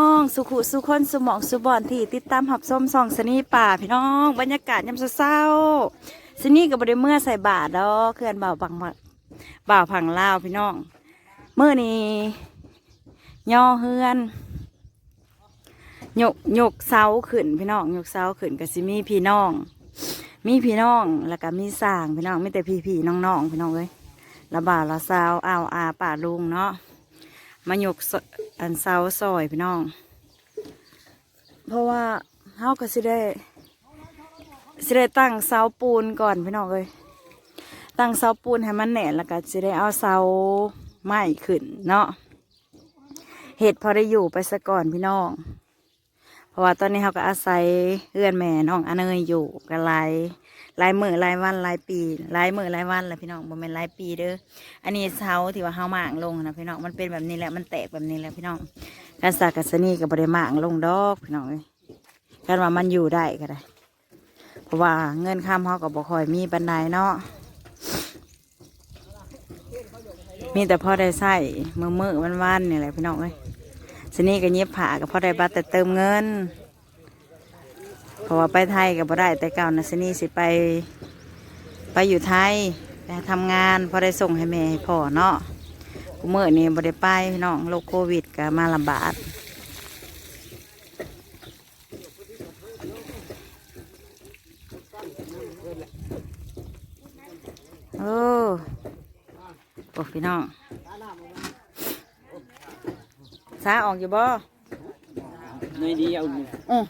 น้องสุขุสุคนสุหมองสุบอนที่ติดตามหับส้มส่องสนีป่าพี่น้องบรรยากาศยามเศร้าสนีกับบริเมื่อใส่บาทดอกเคลื่อนบ่าวพังบ่าวพังลาวพี่น้องเมื่อนี้ย่อเฮือนหยกหยกเสาขึ้นพี่น้องหยกเสาขึ้นกับสิมีพี่น้อง มีพี่น้องแล้วก็มีสางพี่น้องไม่แต่พี่พี่ๆน้องๆพี่น้องเลยละบาวละเสาวอ้าอาป่าลุงเนาะ มายกอันเสาซอยพี่น้อง เพราะว่าเฮาก็สิได้สิได้ตั้งเสาปูนก่อนพี่น้องเลยตั้งเสาปูนให้มันแน่นแล้วก็สิได้เอาเสาไม้ขึ้นเนาะเห็ดพอได้อยู่ไปซะก่อนพี่น้อง เพราะว่าตอนนี้เขาก็อาศัยเอื้อนแม่น้องอเนยอยู่กันหลายหลายมือหลายวันหลายปีหลายมือหลายวันแหละพี่น้องบ่แม่นหลายปีเด้ออันนี้เสาที่ว่าเฮาหมางลงนะพี่น้องมันเป็นแบบนี้แหละมันแตกแบบนี้แหละพี่น้องการสากัสนีกับบริมางลงดอกพี่น้องการว่ามันอยู่ได้ก็ได้ เพราะว่าเงินค้ำเขาก็บ่คอยมีบันไดเนาะมีแต่พอได้ใส่มือมือวันวันนี่แหละพี่น้องเอ้ย สนีก็เย็บผ้าก็พอได้บัตรแต่เติมเงินเพราะว่าไปไทยก็บ่ได้แต่เก่านะสนีสิไป ไปอยู่ไทยไปทำงานพอได้ส่งให้แม่ให้พ่อเนาะกูเมื่อนี่บ่ได้ไปพี่น้องโรคโควิดก็มาลำบากโอ้โอ้พี่น้อง สาออกอยู่บ่ในเดียวอืม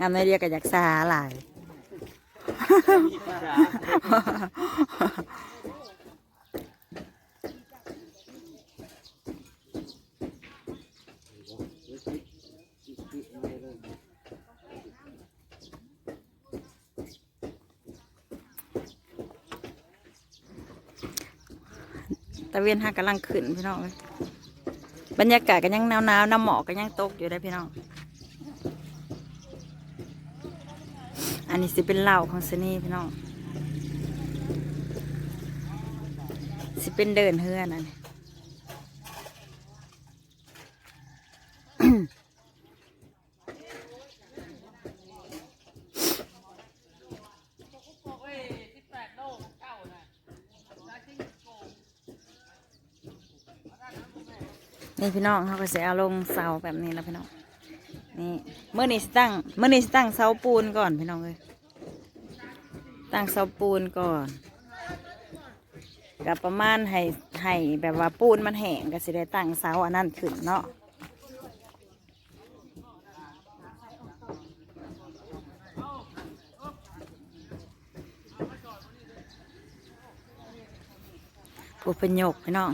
งานในเรียกก็อยากสาหลายตะเวียนหากำลังขึ้นพี่น้องเลย บรรยากาศก็ยังหนาวๆน้ำหมอกก็ยังตกอยู่ได้พี่น้อง อันนี้สิเป็นเหล้าของเซนีพี่น้อง สิเป็นเดินเฮือนอันนี้ นี่พี่น้องเขาก็จะเอาลงเสาแบบนี้แล้วพี่น้องนี่เมื่อนี้ตั้งเมื่อนี้ตั้งเสาปูนก่อนพี่น้องเลยตั้งเสาปูนก่อนกับประมาณให้ให้แบบว่าปูนมันแห้งก็สิได้ตั้งเสาอันนั้นขึ้นเนาะผู้เป็นโยกพี่น้อง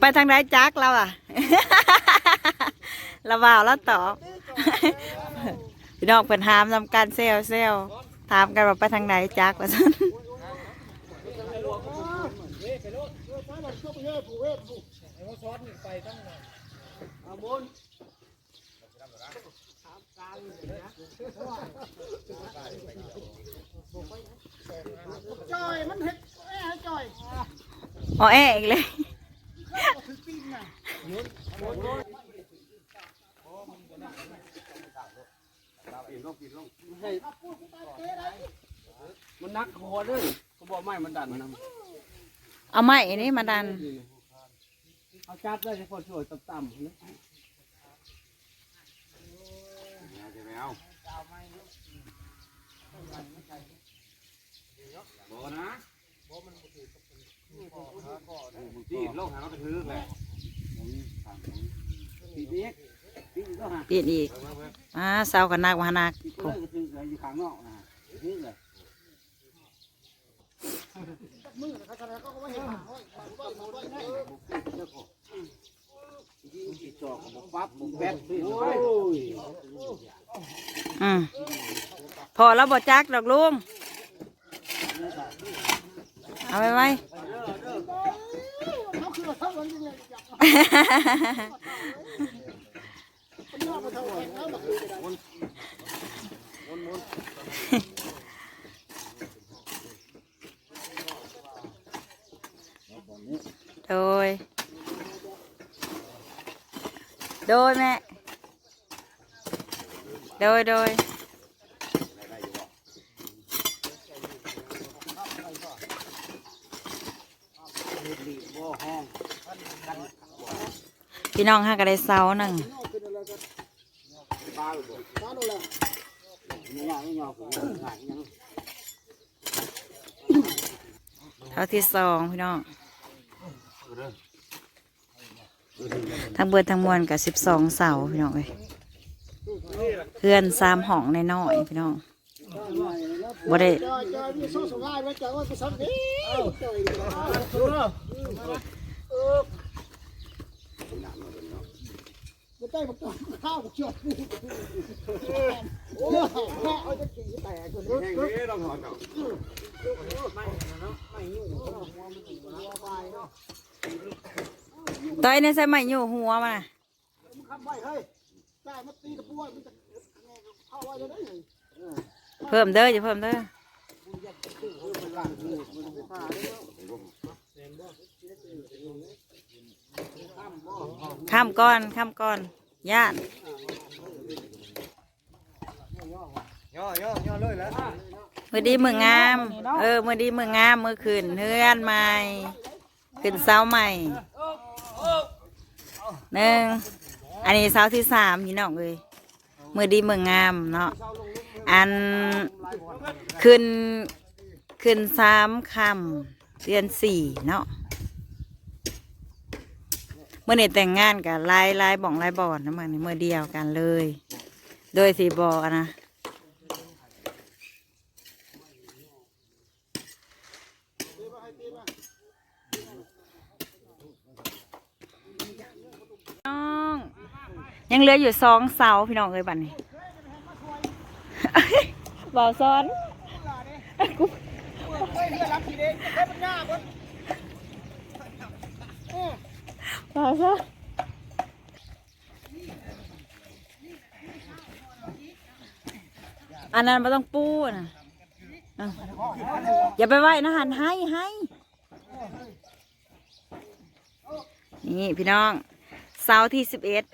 ไปทางไหนจักเราอะเราบ่าวแล้วตอบพี่น้องเพิ่นถามทำการเซลเซลถามกันว่าไปทางไหนจักว่าซั่นจอยมันเห็ดแอ้จอยอ๋อแออีกเลย มันนักคอเลยเขาบอกไม่มันดันเอาไม้นี่มาดัน เอาจับได้เฉพาะช่วยต่ำๆนะบ่นะบ่มันบ่ถือกับมันที่โลกหาเรากระถือแหละปี เด็กปีก็หาเปลี่ยนอีกอ่าเสากันนักมานักปีก็เลยกระถืออยู่ข้างนอกนะถือเลยมือเขาแสดงก็ไม่เห็นที่จอกบอกปั๊บบอกแป๊บโอ้ยอืมพอแล้วบ่จักดอกลุงเอาไว้ไว้ เขาคือเขาวันนี้อยากมันยอดมาเท่าไหร่แล้วมาคือกัน โดย โดยแม่ โดยโดย พี่น้องห้าก็ได้เสาหนึ่งเท่าที่สองพี่น้องทั้งเบิดทั้งมวลกับสิบสองเสาพี่น้องเลยเพื่อนสามห้องในน้อยพี่น้องบ่ได้ ได้มันต้องข้าวจอดโอ้เอาจะกินแตกคนแห้งนี้ต้องถอนเนาะต้อยในใส่ใหม่อยู่หัวมาน่ะคำไว้เฮ้ยได้มาตีตะปูมันจะเข้าไว้เลยได้ไงเพิ่มเด้ออย่าเพิ่มเด้อข้ามก้อนข้ามก้อน ย่านย่อย่อย่อเลยแล้วมือดีมืองาม เออ มือดีมืองาม มือขึ้นเฮือนใหม่ ขึ้นเสาใหม่หนึ่งอันนี้เสาที่สามพี่น้องเลยมือดีมืองามเนาะอันขึ้นขึ้นสามคำเดือนสี่เนาะ เมื่อนี้แต่งงานกับลายลายบ่องลายบ่อนนะมันเมื่อเดียวกันเลย โดยสีบอนะน้องยังเหลืออยู่สองเสาพี่น้องเอ้ยบัดนี้บ่าวซ้อนเฮ้ยเพื่อนรับทีเด็กให้มันยากวะบ่าวซ้อนอันนั้นไม่ต้องปูนะเอาอย่าไปไหวนะหันให้ให้นี่พี่น้องเสาที่สิบเอ็ด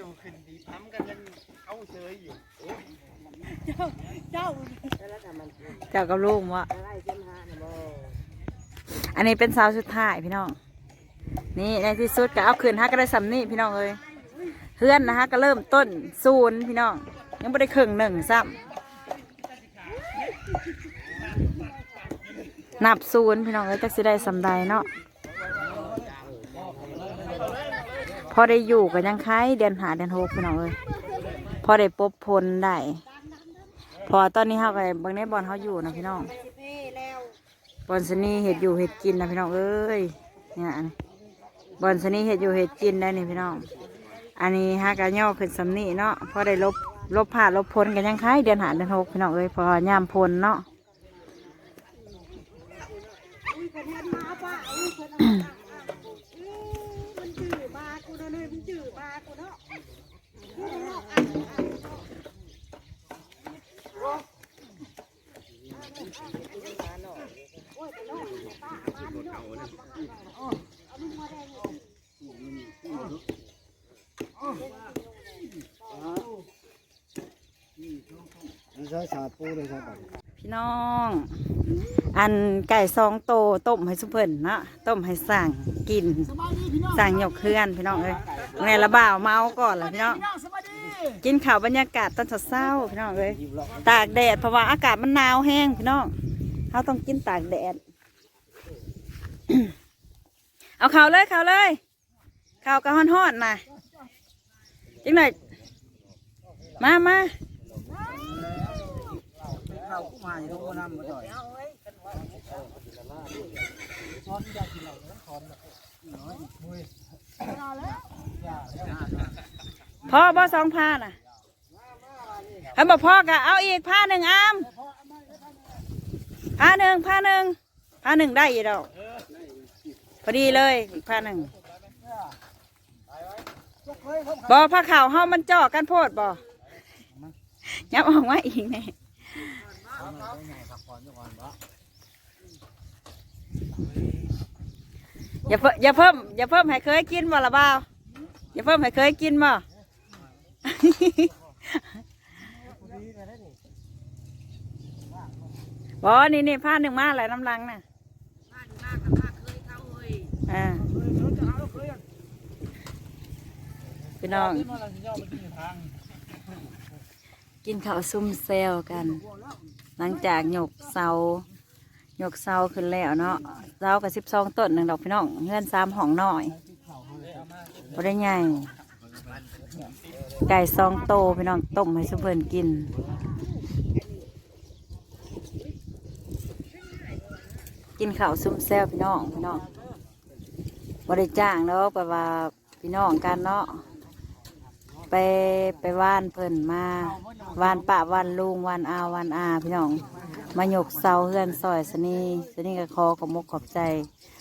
อยู่ขึ้นดีพั้มกันยังเข้าเฉยอยู่เจ้ากับลูกวะอันนี้เป็นสาวสุดท้ายพี่น้องนี่ในที่สุดก็เอาคืนฮักก็ได้สำนี่พี่น้องเลยเพื่อนนะฮะก็เริ่มต้นศูนย์พี่น้องยังไม่ได้ครึ่งหนึ่งซ้ำนับศูนย์พี่น้องเลยจักสิได้สำใดเนาะพ อได้อยู่กันยังคล้ายเดือนหาเดือนหกพี่น้องเลยพอได้ปบพลได้พอตอนนี้เขาก็บางในบอลเขาอยู่นะพี่น้องบอลสนี่เห็ดอยู่เห็ดกินนะพี่น้องเอ้ยเนี่ยบอลสนี่เห็ดอยู่เห็ดกินได้นี่พี่น้อง อันนี้ฮากะย่อขึ้นสำนีเนาะพอได้ลบลบผ่าลบพลกันยังคล้ายเดือนหาเดือนหกพี่น้องเอ้ยพอยามพลเนาะ มันจื้อบากูเนาะเลยมันจื้อบากูเนาะกูเนาะอัน นี่ใช้ชาปูเลยครับ พี่น้อง อันไก่ซองโตต้มให้สุเพิ่นเนาะต้มให้สั่งกินสบายดีพี่น้องสั่งหยกเคลื่อนพี่น้องเอ้ยแม่ละบ่าวเมาก่อนละพี่น้องพี่น้องสบายดีกินข้าวบรรยากาศตอนเช้าๆพี่น้องเอ้ยตากแดดเพราะว่าอากาศมันหนาวแห้งพี่น้องเขาต้องกินตากแดด เอาข้าวเลยข้าวเลยข้าวกระห้อนๆนะจังหน่อยมามา เข้ากูมาอยู่ตรงน้ำมาจ่อยซ้อนยากินเราซ้อนแบบน้อยมุ้ยพ่อบ่สองผ้าน่ะให้บ่พ่อกะเอาอีกผ้าหนึ่งอ้ามผ้าหนึ่งผ้าหนึ่งผ้าหนึ่งได้อีกดอกพอดีเลยอีกผ้าหนึ่งบ่ผ้าขาวเฮามันจาะกันโพดบ่ยับออกมาอีกแน่ อย่าเพิ่มอย่าเพิ่มอย่าเพิ่มให้เคยกินบ่ละบ่าวอย่าเพิ่มให้เคยกินบ่บอนี่นี่ผ้าหนึ่งมาหลายน้ำลังน่ะอ่าพี่น้อง กินข้าวซุ่มเซลกัน หลังจากหยกเสาหยกเสาขึ้นแล้วเนาะเสากับสิบสองต้นหนึ่งดอกพี่น้องเงื่อนสามห้องหน่อยพอได้ใหญ่ไก่ซองโตพี่น้องต้มให้สุเพิ่นกินกินข้าวซุ่มแซ่บพี่น้องพี่น้องบริจ้างเนาะแปลว่าพี่น้องกันเนาะ ไปไปว่านเพิ่นมาว่านปะว่านลุงว่านอาว่านอาพี่น้อง มาหยกเสาเฮือนซอยสนีสนีก็ขอขอบมกขอบใจ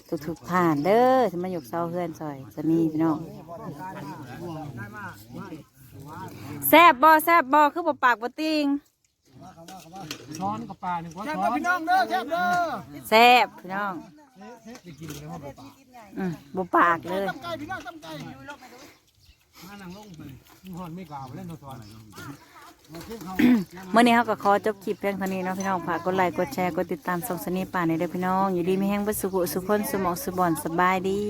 ทุกทุกๆท่านเด้อที่มาหยกเสาเฮือนซอยสนีพี่น้องแซ่บบ่แซ่บบ่คือบ่ปากบ่ติงช้อนกับปลาหนึ่งก้อนแซ่บช้อเด้อนพี่น้องเด้อแซ่บเด้อแซ่บพี่น้องอืมบ่ปากเลย มานั่งลงไปมีหอนไม่กล่าวเล่นตัวซ้อนเมื่อนี้เขาก็ขอจบคลิปเพียงเท่านี้เนาะพี่น้องฝากกดไลค์กดแชร์กดติดตามส่งสนีป่าในเด้อพี่น้อง อยู่ดีไม่แห้งบัสุกุสุคนสมองสุบอนสบายดี